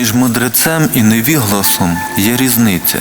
Між мудрецем і невігласом є різниця.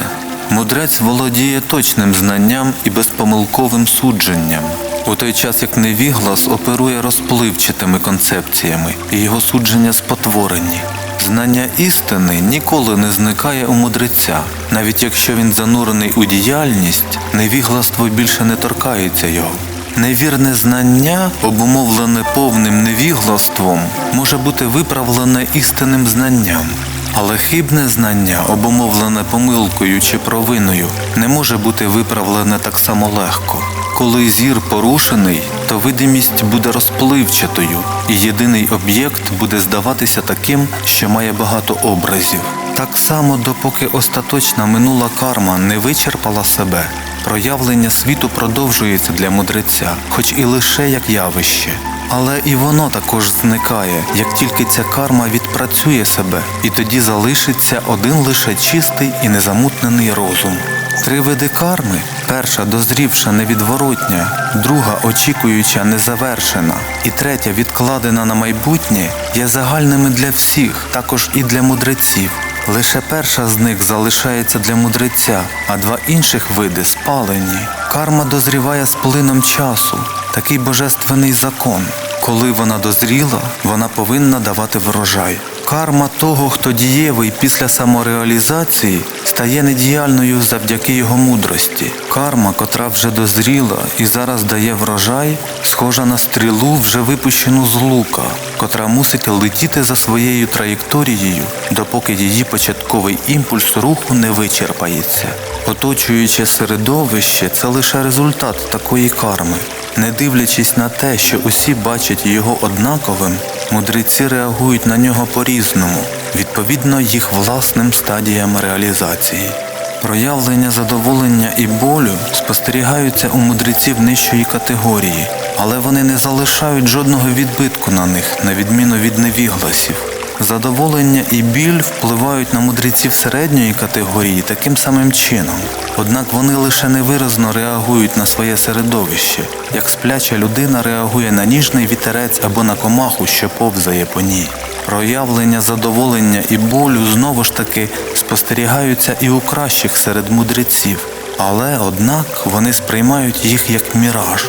Мудрець володіє точним знанням і безпомилковим судженням, у той час як невіглас оперує розпливчатими концепціями, і його судження спотворені. Знання істини ніколи не зникає у мудреця, навіть якщо він занурений у діяльність, невігластво більше не торкається його. Невірне знання, обумовлене повним невіглаством, може бути виправлене істинним знанням. Але хибне знання, обумовлене помилкою чи провиною, не може бути виправлене так само легко. Коли зір порушений, то видимість буде розпливчатою, і єдиний об'єкт буде здаватися таким, що має багато образів. Так само, допоки остаточна минула карма не вичерпала себе, проявлення світу продовжується для мудреця, хоч і лише як явище. Але і воно також зникає, як тільки ця карма відпрацює себе, і тоді залишиться один лише чистий і незамутнений розум. Три види карми перша дозрівша невідворотня, друга очікуюча незавершена, і третя відкладена на майбутнє є загальними для всіх, також і для мудреців. Лише перша з них залишається для мудреця, а два інших види спалені. Карма дозріває з плином часу, такий божественний закон. Коли вона дозріла, вона повинна давати врожай. Карма того, хто дієвий після самореалізації, стає недіяльною завдяки його мудрості. Карма, котра вже дозріла і зараз дає врожай, схожа на стрілу, вже випущену з лука, котра мусить летіти за своєю траєкторією, допоки її початковий імпульс руху не вичерпається. Оточуюче середовище це лише результат такої карми. Не дивлячись на те, що усі бачать його однаковим, мудреці реагують на нього по-різному, відповідно їх власним стадіям реалізації. Проявлення задоволення і болю спостерігаються у мудреців нижчої категорії, але вони не залишають жодного відбитку на них, на відміну від невігласів. Задоволення і біль впливають на мудреців середньої категорії таким самим чином, однак вони лише невиразно реагують на своє середовище, як спляча людина реагує на ніжний вітерець або на комаху, що повзає по ній. Проявлення задоволення і болю знову ж таки спостерігаються і у кращих серед мудреців, але однак вони сприймають їх як міраж.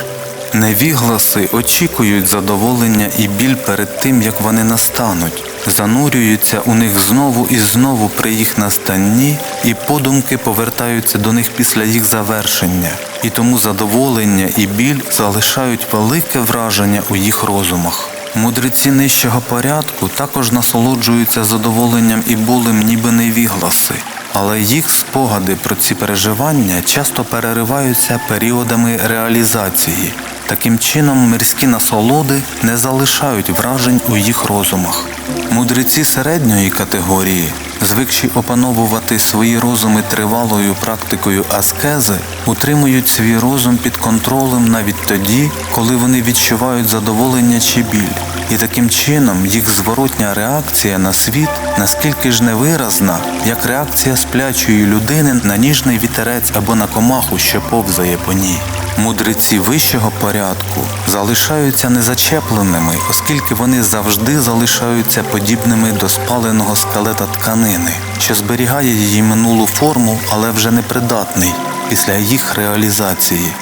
Невігласи очікують задоволення і біль перед тим, як вони настануть, занурюються у них знову і знову при їх настанні, і подумки повертаються до них після їх завершення, і тому задоволення і біль залишають велике враження у їх розумах. Мудреці нижчого порядку також насолоджуються задоволенням і болем, ніби невігласи, але їх спогади про ці переживання часто перериваються періодами реалізації. Таким чином, мирські насолоди не залишають вражень у їх розумах. Мудреці середньої категорії, звикші опановувати свої розуми тривалою практикою аскези, утримують свій розум під контролем навіть тоді, коли вони відчувають задоволення чи біль. І таким чином їх зворотня реакція на світ наскільки ж невиразна, як реакція сплячої людини на ніжний вітерець або на комаху, що повзає по ній. Мудреці вищого порядку залишаються незачепленими, оскільки вони завжди залишаються подібними до спаленого скелета тканини, що зберігає її минулу форму, але вже непридатний після їх реалізації.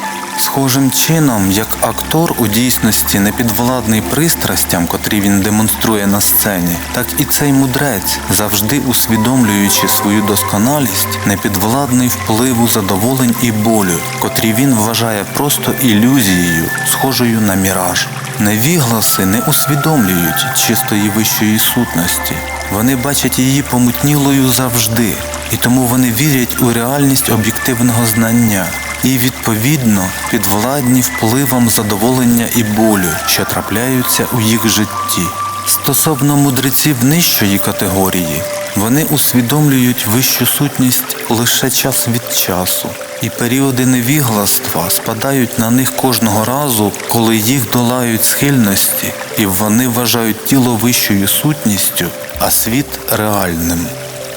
Схожим чином, як актор у дійсності не підвладний пристрастям, котрі він демонструє на сцені, так і цей мудрець, завжди усвідомлюючи свою досконалість, не підвладний впливу задоволень і болю, котрі він вважає просто ілюзією, схожою на міраж. Невігласи не усвідомлюють чистої вищої сутності. Вони бачать її помутнілою завжди, і тому вони вірять у реальність об'єктивного знання і, відповідно, підвладні впливам задоволення і болю, що трапляються у їх житті. Стосовно мудреців нижчої категорії, вони усвідомлюють вищу сутність лише час від часу, і періоди невігластва спадають на них кожного разу, коли їх долають схильності, і вони вважають тіло вищою сутністю, а світ реальним.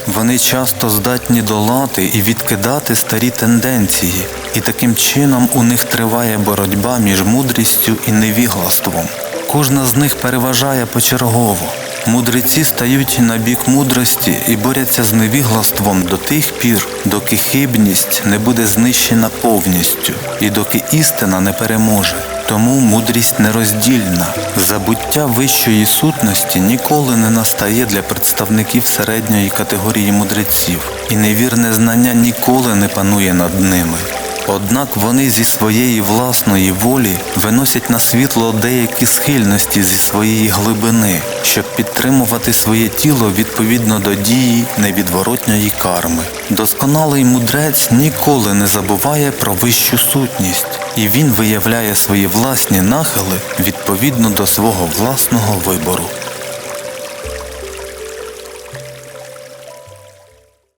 Вони часто здатні долати і відкидати старі тенденції, і таким чином у них триває боротьба між мудрістю і невіглаством. Кожна з них переважає почергово. Мудреці стають на бік мудрості і борються з невіглаством до тих пір, доки хибність не буде знищена повністю, і доки істина не переможе. Тому мудрість нероздільна. Забуття вищої сутності ніколи не настає для представників середньої категорії мудреців, і невірне знання ніколи не панує над ними. Однак вони зі своєї власної волі виносять на світло деякі схильності зі своєї глибини, щоб підтримувати своє тіло відповідно до дії невідворотньої карми. Досконалий мудрець ніколи не забуває про вищу сутність, і він виявляє свої власні нахили відповідно до свого власного вибору.